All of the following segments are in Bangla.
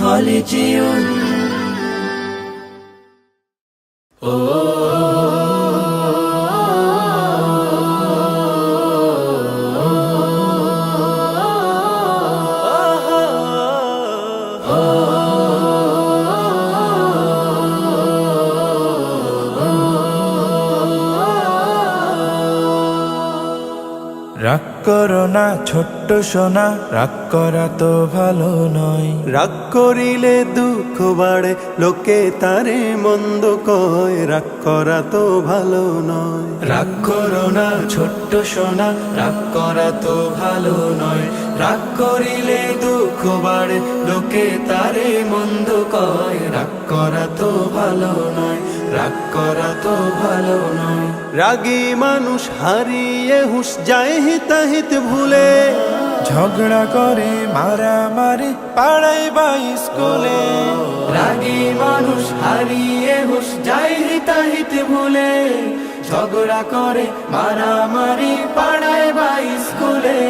হলে যেও রাগ করো না ছোট্ট সোনা রাগ করা তো ভালো নয়। রাগ করিলে দুঃখ বাড়ে লোকে তারে মন্দ কয় রাগ করা তো ভালো নয়। রাগ করো না ছোট্ট সোনা রাগ করা তো ভালো নয়। রাগ করিলে দুঃখ বাড়ে লোকে তারে মন্দ কয় রাগ করা তো ভালো নয়। রাগ করা তো ভালো নয়। রাগী মানুষ হারিয়ে হুঁশ যায় হিতাহিত ভুলে। ঝগড়া করে, মারামারি পাড়াই বা স্কুলে। রাগী মানুষ হারিয়ে হুশ, যাই হিতাহিত ভুলে। ঝগড়া করে, মারামারি পাড়ায় বা স্কুলে।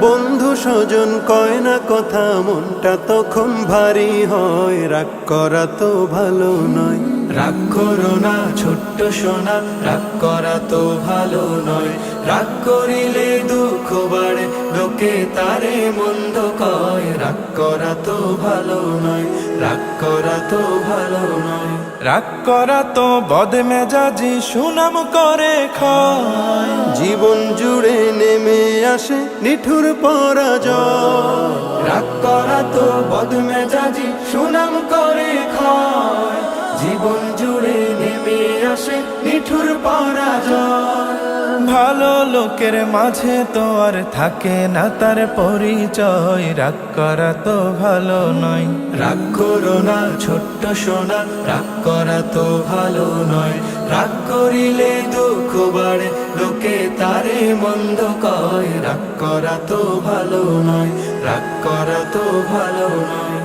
বন্ধু স্বজন কয় না কথা, মনটা তখন ভারী হয়। রাগ করা তো ভালো নয়। রাগ করো না ছোট্ট সোনা রাগ করা তো ভালো নয়। রাগ করিলে দুঃখ বাড়ে লোকে তারে মন্দ কয়। রাগ করা তো ভালো নয় রাগ করা তো ভালো নয়। রাগ করা তো বদমেজাজি সুনাম করে খায় জীবন জুড়ে নেমে আসে নিঠুর পরাজয়। রাগ করা তো বদমেজাজি সুনাম করে খায় জীবন জুড়ে নেমে আসে নিঠুর পরাজয়। ভালো লোকের মাঝে তো আর থাকে না তার পরিচয়। রাগ করা তো ভালো নয়। রাগ করো না ছোট্ট সোনা রাগ করা তো ভালো নয়। রাগ করিলে দুঃখ বাড়ে লোকে তারে মন্দ কয়। রাগ করা তো ভালো নয় রাগ করা তো ভালো নয়।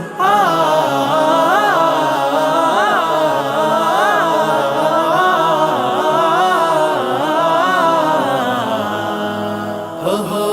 Oh.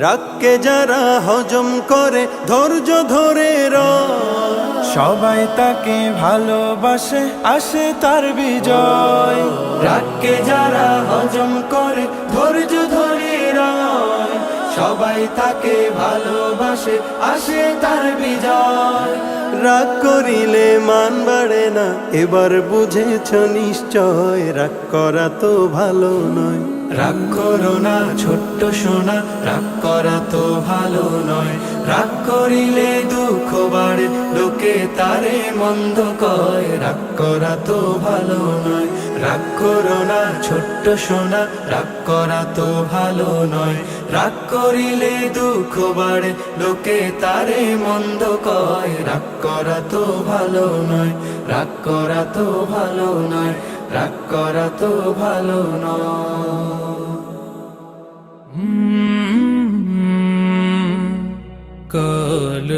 রাগকে যারা হজম করে, ধৈর্য ধরে র সবাই তাকে ভালোবাসে, আসে তার বিজয়। রাগকে যারা হজম করে, ধৈর্য ধরে রয় সবাই তাকে ভালোবাসে, আসে তার বিজয়। রাগ করিলে মান বাড়ে না, এবার বুঝেছ নিশ্চয় রাগ করা তো ভালো নয়। রাগ করো না, ছোট্ট সোনা, রাগ করা তো ভালো নয়। রাগ করিলে দুঃখ বাড়ে, লোকে তারে মন্দ কয়, রাগ করা তো ভালো নয়। রাগ করো না, ছোট্ট সোনা, রাগ করা তো ভালো নয়। রাগ করিলে দুঃখ বাড়ে, লোকে তারে মন্দ কয়। রাগ করা তো ভালো নয়, রাগ করা তো ভালো নয়, রাগ করা তো ভালো নয়। কাল